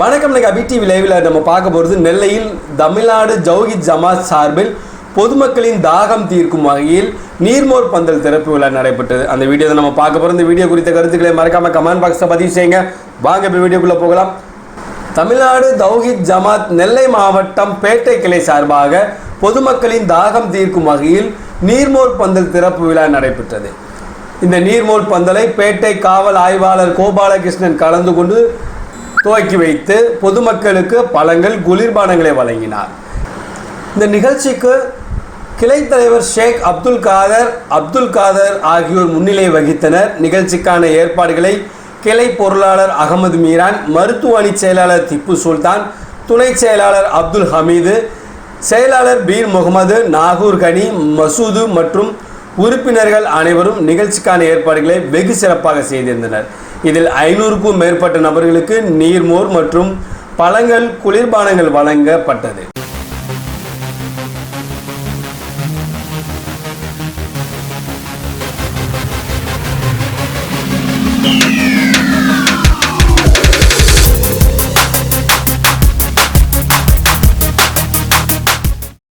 வணக்கம் இன்னைக்கு அபி டிவி லைவில் நம்ம பார்க்க போகிறது நெல்லையில் தமிழ்நாடு ஜவுகி ஜமாத் சார்பில் பொதுமக்களின் தாகம் தீர்க்கும் வகையில் நீர்மோர் பந்தல் திறப்பு விழா நடைபெற்றது. அந்த வீடியோ நம்ம பார்க்க போகிறோம் இந்த வீடியோ குறித்த கருத்துக்களை மறக்காம கமெண்ட் பாக்ஸில் பதிவு செய்யுங்க. வாங்க இப்போ வீடியோக்குள்ளே போகலாம். தமிழ்நாடு தௌஹித் ஜமாத் நெல்லை மாவட்டம் பேட்டை கிளை சார்பாக பொதுமக்களின் தாகம் தீர்க்கும் வகையில் நீர்மோர் பந்தல் திறப்பு விழா நடைபெற்றது. இந்த நீர்மோர் பந்தலை பேட்டை காவல் ஆய்வாளர் கோபாலகிருஷ்ணன் கலந்து கொண்டு துவக்கி வைத்து பொதுமக்களுக்கு பழங்கள் குளிர்பானங்களை வழங்கினார். இந்த நிகழ்ச்சிக்கு கிளை தலைவர் ஷேக் அப்துல் காதர் அப்துல் காதர் ஆகியோர் முன்னிலை வகித்தனர். நிகழ்ச்சிக்கான ஏற்பாடுகளை கிளை பொருளாளர் அகமது மீரான் மருத்துவ அணி செயலாளர் திப்பு சுல்தான் துணை செயலாளர் அப்துல் ஹமீது செயலாளர் பீர் முகமது நாகூர் கனி மசூது மற்றும் உறுப்பினர்கள் அனைவரும் நிகழ்ச்சிக்கான ஏற்பாடுகளை வெகு சிறப்பாக செய்திருந்தனர். இதில் ஐநூறுக்கும் மேற்பட்ட நபர்களுக்கு நீர்மோர் மற்றும் பழங்கள் குளிர்பானங்கள் வழங்கப்பட்டது.